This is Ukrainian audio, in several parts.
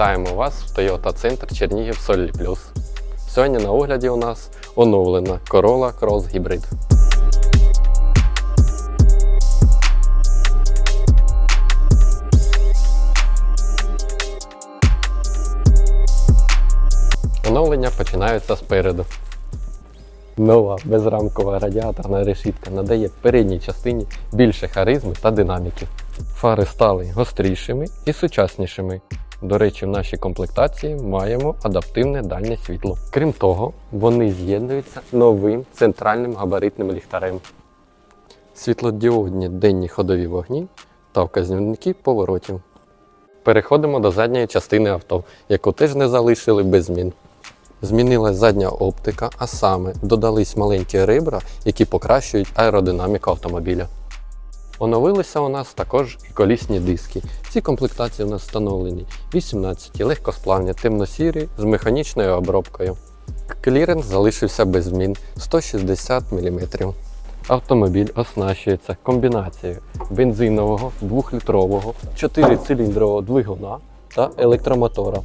Вітаємо вас в Toyota Центр Чернігів Соллі Плюс. Сьогодні на огляді у нас оновлена Corolla Cross Hybrid. Оновлення починаються спереду. Нова безрамкова радіаторна решітка надає передній частині більше харизми та динаміки. Фари стали гострішими і сучаснішими. До речі, в нашій комплектації маємо адаптивне дальнє світло. Крім того, вони з'єднуються новим центральним габаритним ліхтарем. Світлодіодні денні ходові вогні та вказівники поворотів. Переходимо до задньої частини авто, яку теж не залишили без змін. Змінилась задня оптика, а саме додались маленькі ребра, які покращують аеродинаміку автомобіля. Оновилися у нас також і колісні диски. Ці комплектації у нас встановлені 18 легкосплавні, темно-сірі з механічною обробкою. Кліренс залишився без змін 160 мм. Автомобіль оснащується комбінацією бензинового 2-літрового 4-циліндрового двигуна та електромотора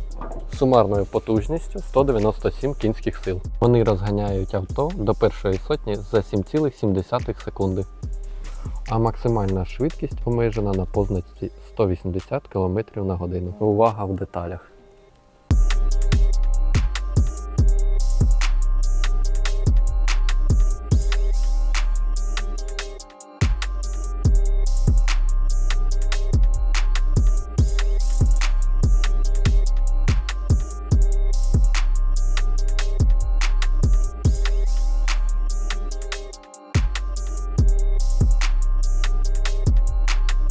сумарною потужністю 197 кінських сил. Вони розганяють авто до першої сотні за 7,7 секунди. А максимальна швидкість обмежена на позначці 180 км на годину. Увага в деталях.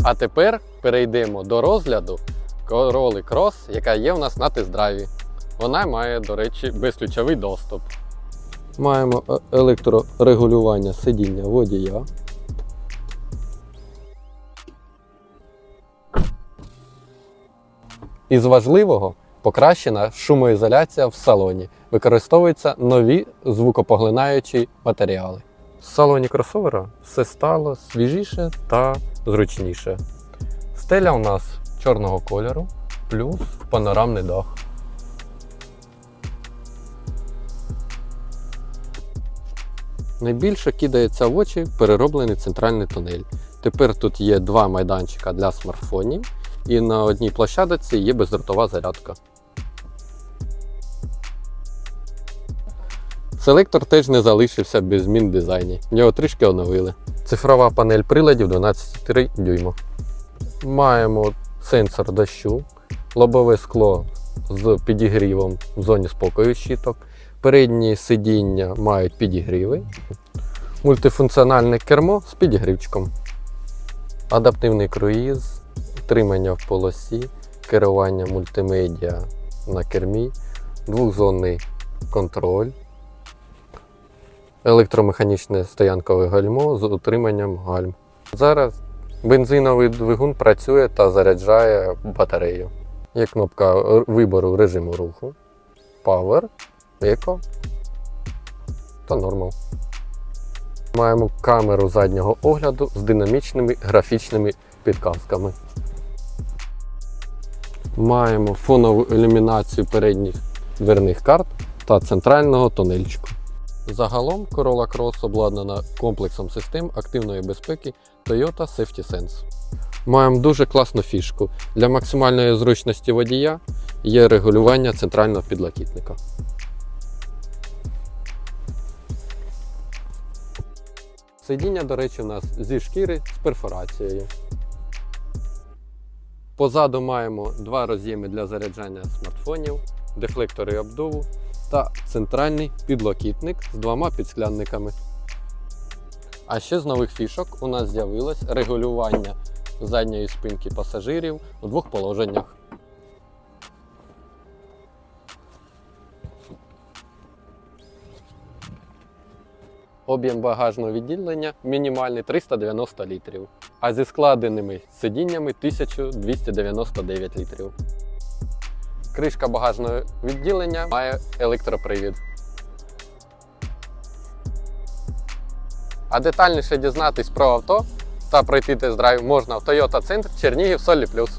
А тепер перейдемо до розгляду Corolla Cross, яка є у нас на тест-драйві. Вона має, до речі, безключовий доступ. Маємо е- електрорегулювання сидіння водія. Із важливого покращена шумоізоляція в салоні. Використовуються нові звукопоглинаючі матеріали. В салоні кросовера все стало свіжіше та зручніше. Стеля у нас чорного кольору, плюс панорамний дах. Найбільше кидається в очі перероблений центральний тунель. Тепер тут є два майданчика для смартфонів, і на одній площадці є бездротова зарядка. Селектор теж не залишився без змін в дизайні. Його трішки оновили. Цифрова панель приладів 12,3 дюйма. Маємо сенсор дощу, лобове скло з підігрівом в зоні спокою щиток. Передні сидіння мають підігріви, мультифункціональне кермо з підігрівчиком, адаптивний круїз, утримання в полосі, керування мультимедіа на кермі, двохзонний контроль, електромеханічне стоянкове гальмо з утриманням гальм. Зараз бензиновий двигун працює та заряджає батарею. Є кнопка вибору режиму руху, Power, Eco та Normal. Маємо камеру заднього огляду з динамічними графічними підказками. Маємо фонову ілюмінацію передніх дверних карт та центрального тунельчику. Загалом Corolla Cross обладнана комплексом систем активної безпеки Toyota Safety Sense. Маємо дуже класну фішку. Для максимальної зручності водія є регулювання центрального підлокітника. Сидіння, до речі, у нас зі шкіри з перфорацією. Позаду маємо два роз'єми для заряджання смартфонів, дефлектори обдуву та центральний підлокітник з двома підсклянниками. А ще з нових фішок у нас з'явилось регулювання задньої спинки пасажирів у двох положеннях. Об'єм багажного відділення мінімальний 390 літрів, а зі складеними сидіннями 1299 літрів. Кришка багажного відділення має електропривід. А детальніше дізнатись про авто та пройти тест-драйв можна в Toyota Центр Чернігів Солі Плюс.